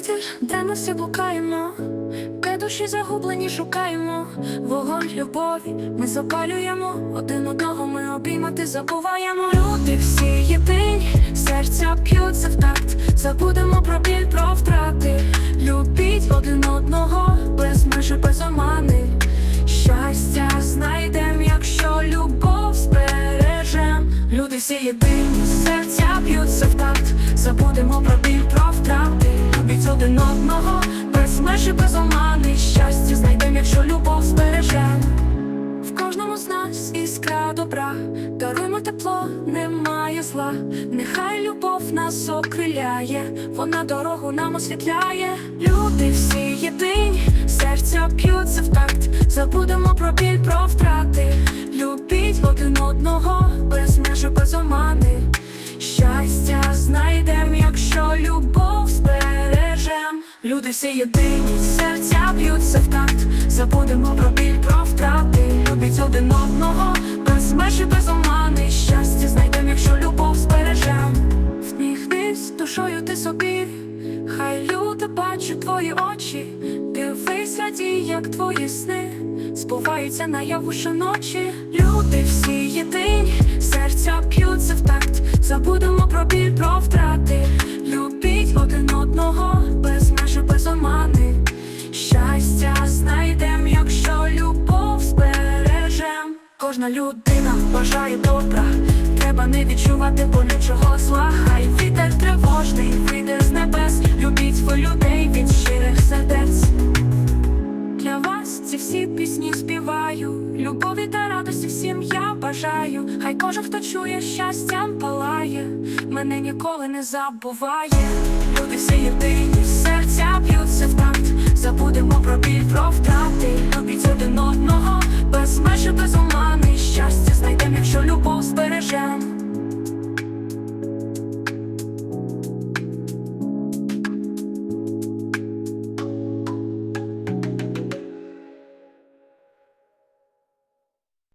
вітер, де ми всі блукаємо, де душі загублені шукаємо, вогонь любові ми запалюємо, один одного ми обіймати забуваємо. Люди всі єдині, серця п'ються в такт, забудемо про біль, про втрати. Любіть один одного, без межі, без омани. Щастя знайдем, якщо любов збережем. Люди всі єдині, серця б'ються в такт, забудемо про біль, про втрати. Любіть один одного, без межі, без омани. Щастя знайдем, якщо любов збережем. В кожному з нас іскра добра, даруємо тепло, немає зла. Нехай любов нас окриляє, вона дорогу нам освітляє. Люди всі єдині, серця п'ються в такт, забудемо про біль, про втрати. Любіть один одного, без межі, без омани. Щастя знайдем, Люди всі єдині, серця б'ються в такт, забудемо про біль, про втрати. Любіть один одного, без межі, без омани. Щастя знайдем, якщо любов збережем. Всміхнись душою ти собі, хай люди бачать твої очі. Дивись, радій, як твої сни збуваються наяву щоночі. Люди всі єдині, серця п'ються в такт, забудемо про біль, про втрати. Кожна людина бажає добра, треба не відчувати болючого зла. Хай вітер тривожний вийде з небес. Любіть ви людей від щирих сердець. Для вас ці всі пісні співаю. Любові та радості всім я бажаю. Хай кожен, хто чує щастям палає, мене ніколи не забуває. Люди всі